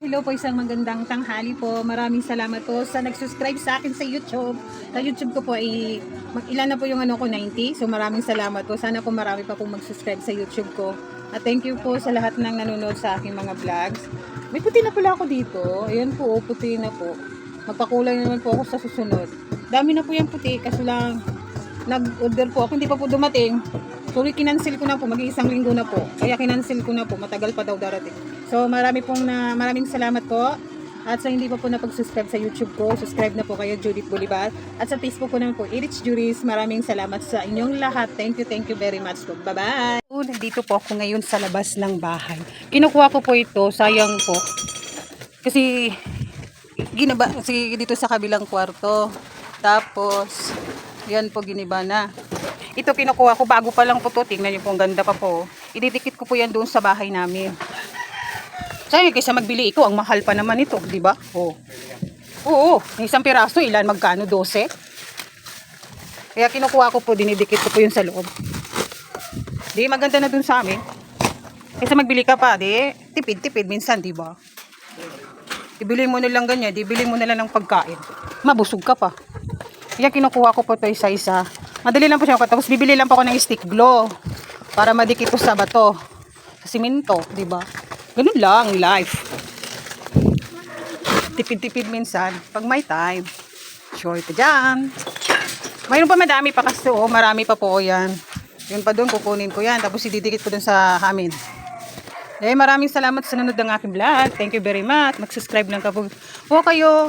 Hello po, isang magandang tanghali po. Maraming salamat po sa nag-subscribe sa akin sa YouTube. Sa YouTube ko po ay mag ilan na po yung ano ko 90. So maraming salamat po. Sana po marami pa pong mag-subscribe sa YouTube ko. At thank you po sa lahat ng nanonood sa aking mga vlogs. May puti na pala ako dito. Ayan po, oh, puti na po. Magpakulay naman po ako sa susunod. Dami na po yung puti kasi lang nag-order po ako. Hindi pa po dumating. Sorry, kinancel ko na po. Mag-iisang linggo na po. Kaya kinancel ko na po. Matagal pa daw darating. So, marami pong na, maraming salamat po. At sa hindi pa po napag-subscribe sa YouTube ko, subscribe na po kayo, Judith Bolivar. At sa Facebook ko naman po, Erich Juris. Maraming salamat sa inyong lahat. Thank you, thank you very much po. Bye-bye! Nandito po ako ngayon sa labas ng bahay. Kinukuha ko po ito. Sayang po. Kasi, ginaba, kasi dito sa kabilang kwarto. Tapos, yan po giniba na. Ito kinukuha ko bago pa lang po to. Tingnan niyo po, ang ganda pa po. Ididikit ko po yan doon sa bahay namin. Sayang kaysa magbili ikaw, ang mahal pa naman ito, di ba? Oo. Oo, isang piraso, ilan magkano? 12? Kaya kinukuha ko po, dinidikit ko po yun sa loob. Di, maganda na dun sa amin. Kaysa magbili ka pa, di, tipid-tipid minsan, di ba? Ibili mo na lang ganyan, di bili mo na lang ng pagkain. Mabusog ka pa. Kaya kinukuha ko po ito isa-isa. Madali lang po siya. Tapos bibili lang po ako ng stick glue para madikit ko sa bato. Sa simento, di ba? Ganun lang, life. Tipid-tipid minsan. Pag may time. Sure ka dyan. Mayroon pa madami pa kasi oh, marami pa po yan. Yun pa doon, kukunin ko yan. Tapos ididikit ko doon sa amin. Eh, maraming salamat sa nanood ng aking vlog. Thank you very much. Mag-subscribe lang ka po. po kayo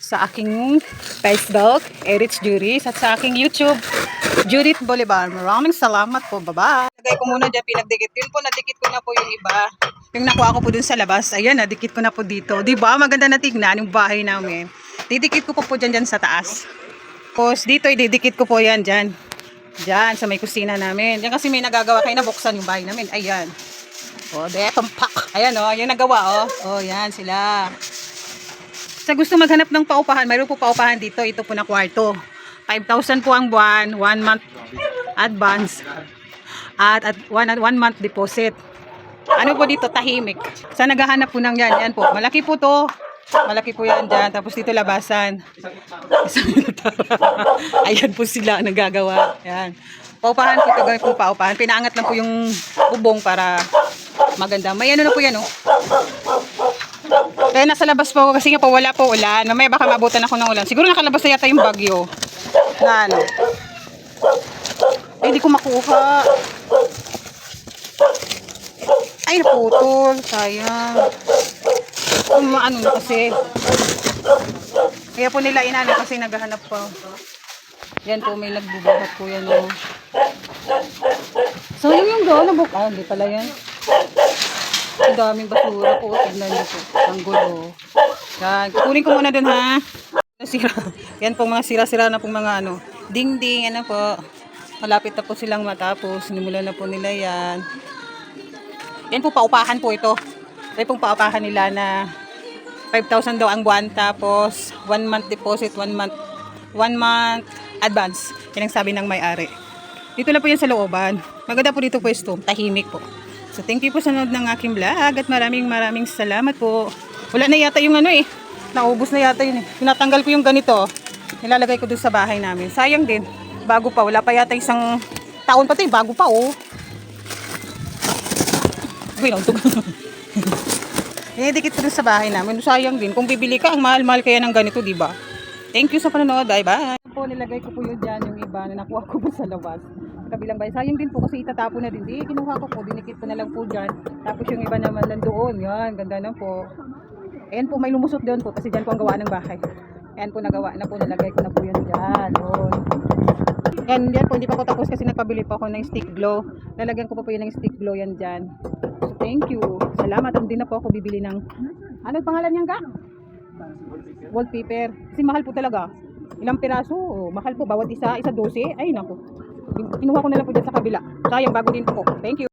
sa aking Facebook, Erich Juris, at sa aking YouTube, Judith Bolivar. Maraming salamat po. Bye-bye. Lagay ko muna dyan, pinagdikit. Yun po, nadikit ko na po yung iba. Yung nakuha ko po dun sa labas, ayan, nadikit ko na po dito. Di ba? Maganda na tignan yung bahay namin. Didikit ko po po dyan, dyan sa taas. Tapos dito, ididikit ko po yan dyan. Dyan, sa may kusina namin. Yan kasi may nagagawa kayo na buksan yung bahay namin. Ayan. O, de, tumpak. Ayan o, yan nagawa o. O, yan sila. Sa gusto maghanap ng paupahan, mayroon po paupahan dito. Ito po na kwarto. 5,000 po ang buwan, 1 month advance. At, at one, one month deposit. Ano po dito, tahimik. Sa naghahanap po ng yan, yan po. Malaki po to. Malaki po yan dyan. Tapos dito labasan. Ayan po sila nagagawa. Yan. Paupahan po ito. Gawin po paupahan. Pinaangat lang po yung bubong para maganda. May ano na po yan, oh. Kaya nasa labas po ako kasi nga po wala po ulan. Mamaya baka mabutan ako ng ulan. Siguro nakalabas na yata yung bagyo. Na ano. Eh, di ko makuha. Ay, naputol. Sayang. Um, ano na kasi. Kaya po nila inano kasi naghahanap pa. Yan po, may nagbubuhat po yan. Oh. Sayang yung doon. Nabuk ah, hindi pala yan. Ang daming basura po. Tignan niyo po. Ang gulo. Yan. Kukunin ko muna dun ha. Sira. Yan po mga sira-sira na pong mga ano. Ding-ding. Ano po. Malapit na po silang matapos. Simulan na po nila yan. Yan po paupahan po ito. Yan pong paupahan nila na 5,000 daw ang buwan. Tapos 1 month deposit, 1 month 1 month advance. Yan ang sabi ng may-ari. Dito na po yan sa looban. Maganda po dito pwesto. Tahimik po. So, thank you po sa nanood ng aking vlog at maraming maraming salamat po. Wala na yata yung ano eh. Naubos na yata yun eh. Tinatanggal ko yung ganito. Nilalagay ko doon sa bahay namin. Sayang din. Bago pa. Wala pa yata isang taon pa to eh. Bago pa oh. Uy, nautog. Inidikit ko doon sa bahay namin. Sayang din. Kung bibili ka, ang mahal-mahal kaya ng ganito, di ba? Thank you sa panonood. Bye-bye. Po, nilagay ko po yun dyan, yung iba na nakuha ko po sa labas. Kabilang bahay. Sayang din po kasi itatapo na din. Di, kinuha ko po. Dinikit ko na lang po dyan. Tapos yung iba naman nandoon. Yan, ganda na po. Ayan po, may lumusot doon po. Kasi dyan po ang gawa ng bahay. Ayan po, nagawa na po. Nilagay ko na po yun dyan. Doon. Yan, yan po. Hindi pa ako tapos kasi nagpabili pa ako ng stick glow. Lalagyan ko pa po yun ng stick glow yan dyan. So, thank you. Salamat. Hindi na po ako bibili ng... Ano pangalan niyan ka? Wallpaper. Kasi mahal po talaga. Ilang piraso? Oh, mahal po. Bawat isa, isa 12. Ay, naku. Kinuha ko na lang po dyan sa kabila. Sayang, bago din po. Thank you.